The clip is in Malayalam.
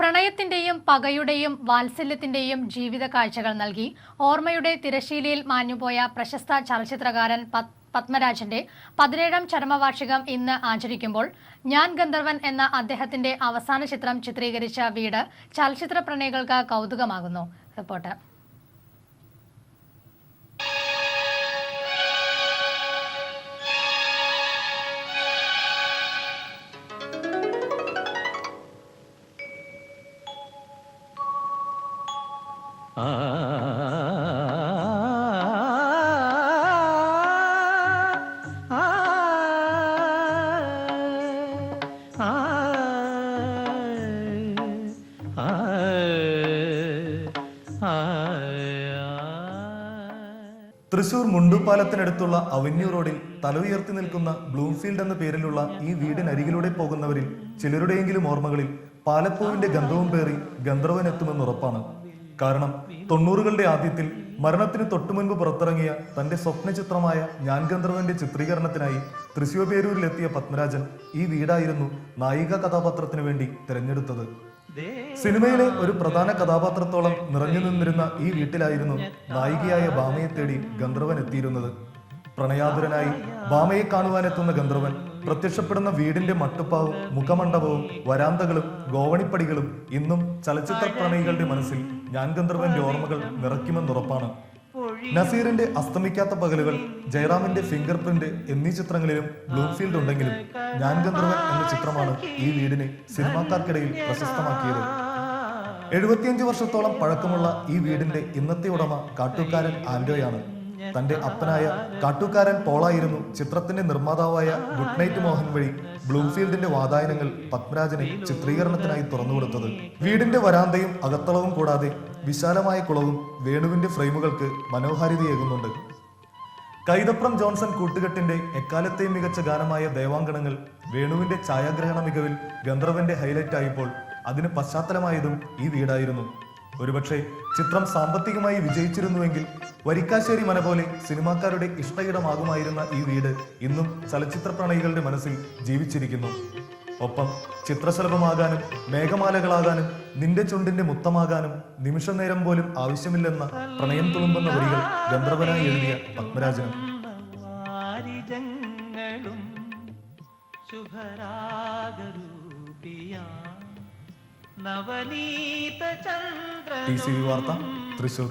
പ്രണയത്തിന്റെയും പകയുടെയും വാത്സല്യത്തിന്റെയും ജീവിത കാഴ്ചകൾ നൽകി. ഓർമ്മയുടെ തിരശീലയിൽ മാഞ്ഞുപോയ പ്രശസ്ത ചലച്ചിത്രകാരൻ പത്മരാജന്റെ പതിനേഴാം ചരമവാർഷികം ഇന്ന് ആചരിക്കുമ്പോൾ ഞാൻ ഗന്ധർവൻ എന്ന അദ്ദേഹത്തിന്റെ അവസാന ചിത്രം ചിത്രീകരിച്ച വീട് ചലച്ചിത്ര പ്രണയികൾക്ക് കൗതുകമാകുന്നു. റിപ്പോർട്ട്. തൃശൂർ മുണ്ടുപാലത്തിനടുത്തുള്ള അവന്യൂ റോഡിൽ തല ഉയർത്തി നിൽക്കുന്ന ബ്ലൂംഫീൽഡ് എന്ന പേരിലുള്ള ഈ വീടിനരികിലൂടെ പോകുന്നവരിൽ ചിലരുടെയെങ്കിലും ഓർമ്മകളിൽ പാലപ്പൂവിന്റെ ഗന്ധവും പേറി ഗന്ധർവനെത്തുമെന്ന് ഉറപ്പാണ്. കാരണം തൊണ്ണൂറുകളുടെ ആദ്യത്തിൽ മരണത്തിന് തൊട്ടുമുൻപ് പുറത്തിറങ്ങിയ തന്റെ സ്വപ്ന ചിത്രമായ ഞാൻ ഗന്ധർവന്റെ ചിത്രീകരണത്തിനായി തൃശൂർ പേരൂരിലെത്തിയ പത്മരാജൻ ഈ വീടായിരുന്നു നായിക കഥാപാത്രത്തിനു വേണ്ടി തിരഞ്ഞെടുത്തത്. സിനിമയിലെ ഒരു പ്രധാന കഥാപാത്രത്തോളം നിറഞ്ഞു നിന്നിരുന്ന ഈ വീട്ടിലായിരുന്നു നായികയായ ഭാമയെ തേടി ഗന്ധർവൻ എത്തിയിരുന്നത്. പ്രണയാതുരനായി ഭാമയെ കാണുവാനെത്തുന്ന ഗന്ധർവൻ പ്രത്യക്ഷപ്പെടുന്ന വീടിന്റെ മട്ടുപ്പാവും മുഖമണ്ഡപവും വരാന്തകളും ഗോവണിപ്പടികളും ഇന്നും ചലച്ചിത്ര പ്രണയികളുടെ മനസ്സിൽ ഞാൻ ഗന്ധർവന്റെ ഓർമ്മകൾ നിറയ്ക്കുമെന്നുറപ്പാണ്. നസീറിന്റെ അസ്തമിക്കാത്ത പകലുകൾ ജയറാമിന്റെ ഫിംഗർ പ്രിന്റ് എന്നീ ചിത്രങ്ങളിലും ബ്ലൂംഫീൽഡ് ഉണ്ടെങ്കിലും ഞാൻ ഗന്ധർവൻ എന്ന ചിത്രമാണ് ഈ വീടിനെ സിനിമാക്കാർക്കിടയിൽ പ്രശസ്തമാക്കിയത്. എഴുപത്തിയഞ്ച് വർഷത്തോളം പഴക്കമുള്ള ഈ വീടിന്റെ ഇന്നത്തെ ഉടമ കാട്ടൂക്കാരൻ ആൻഡോയാണ് തന്റെ അപ്പനായ കാട്ടുകാരൻ പോളായിരുന്നു ചിത്രത്തിന്റെ നിർമ്മാതാവായ ഗുഡ് നൈറ്റ് മോഹൻ വഴി ബ്ലൂഫീൽഡിന്റെ വാതായനങ്ങൾ പത്മരാജനെ ചിത്രീകരണത്തിനായി തുറന്നുകൊടുത്തത്. വീടിന്റെ വരാന്തയും അകത്തളവും കൂടാതെ വിശാലമായ കുളവും വേണുവിന്റെ ഫ്രെയിമുകൾക്ക് മനോഹാരിതയേകുന്നുണ്ട് കൈതപ്രം ജോൺസൺ കൂട്ടുകെട്ടിന്റെ എക്കാലത്തെയും മികച്ച ഗാനമായ ദേവാങ്കണങ്ങൾ വേണുവിന്റെ ഛായാഗ്രഹണ മികവിൽ ഗന്ധർവന്റെ ഹൈലൈറ്റ് ആയപ്പോൾ അതിന് പശ്ചാത്തലമായതും ഈ വീടായിരുന്നു. ഒരുപക്ഷെ ചിത്രം സാമ്പത്തികമായി വിജയിച്ചിരുന്നുവെങ്കിൽ വരിക്കാശ്ശേരി മന പോലെ സിനിമാക്കാരുടെ ഇഷ്ടയിടമാകുമായിരുന്ന ഈ വീട് ഇന്നും ചലച്ചിത്ര പ്രണയികളുടെ മനസ്സിൽ ജീവിച്ചിരിക്കുന്നു. ഒപ്പം ചിത്രശലഭമാകാനും മേഘമാലകളാകാനും നിന്റെ ചുണ്ടിന്റെ മുത്തമാകാനും നിമിഷ നേരം പോലും ആവശ്യമില്ലെന്ന പ്രണയം തുളുമ്പുന്ന വരികൾ ഗന്ധർവനായി എഴുതിയ പത്മരാജനും. വാരിജങ്ങളും ശുഭരാഗരൂപിയ നവനീത ചന്ദ്ര വാർത്ത തൃശൂർ